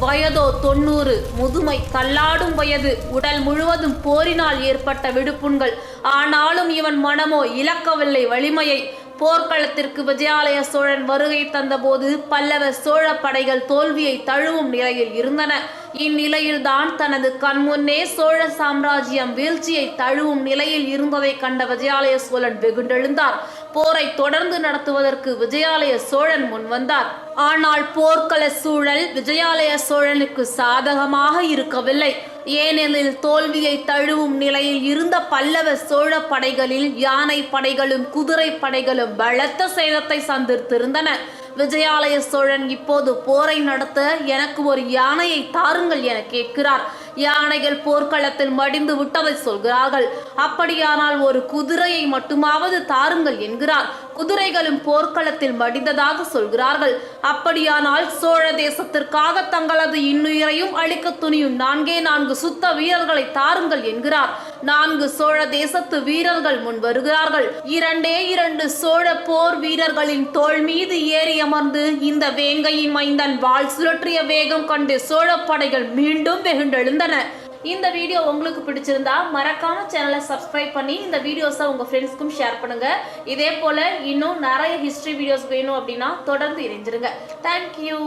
வயதோ தொண்ணூறு. முதுமை தள்ளாடும் வயது. உடல் முழுவதும் போரினால் ஏற்பட்ட விடுப்புண்கள். ஆனாலும் இவன் மனமோ இழக்கவில்லை வலிமையை. போர்க்களத்திற்கு விஜயாலய சோழன் வருகை தந்தபோது பல்லவ சோழ படைகள் தோல்வியை தழுவும் நிலையில் இருந்தன. இந்நிலையில்தான் தனது கண்முன்னே சோழ சாம்ராஜ்யம் வீழ்ச்சியை தழுவும் நிலையில் இருந்ததை கண்ட விஜயாலய சோழன் வெகுண்டெழுந்தார். போரை தொடர்ந்து நடத்துவதற்கு விஜயாலய சோழன் முன்வந்தார் ஆனால் போர்க்கள சூழல் விஜயாலய சோழனுக்கு சாதகமாக இருக்கவில்லை. ஏனெனில் தோல்வியை தழுவும் நிலையில் இருந்த பல்லவ சோழ படைகளில் யானை படைகளும் குதிரை படைகளும் பலத்த சேதத்தை சந்தித்திருந்தன. விஜயாலய சோழன் இப்போது போரை நடத்த எனக்கு ஒரு யானையை தாருங்கள் என கேட்கிறார். யானைகள் போர்க்களத்தில் மடிந்து விட்டதை சொல்கிறார்கள். அப்படியானால் ஒரு குதிரையை மட்டுமாவது தாருங்கள் என்கிறார். குதிரைகளும் போர்க்களத்தில் மடிந்ததாக சொல்கிறார்கள். அப்படியானால் சோழ தேசத்திற்காக தங்களது இன்னுயிரையும் அளிக்க துணியும் நான்கே நான்கு சுத்த வீரர்களை தாருங்கள் என்கிறார். நான்கு சோழ தேசத்து வீரர்கள் முன் வருகிறார்கள். இரண்டே இரண்டு சோழ போர் வீரர்களின் தோள் மீது ஏறி அமர்ந்து இந்த வேங்கையின் மைந்தன் வாள் சுழற்றிய வேகம் கண்டு சோழ படைகள் மீண்டும் வெகுண்டெழுந்த வெகுண்டெழுந்தன இந்த வீடியோ உங்களுக்கு பிடிச்சிருந்தா மறக்காம சேனலை சப்ஸ்கிரைப் பண்ணி இந்த வீடியோஸை உங்க ஃப்ரெண்ட்ஸ்க்கும் ஷேர் பண்ணுங்க. இதே போல இன்னும் நிறைய ஹிஸ்டரி வீடியோஸ் வேணும் அப்படின்னா தொடர்ந்து இணைஞ்சிருங்க. தேங்க்யூ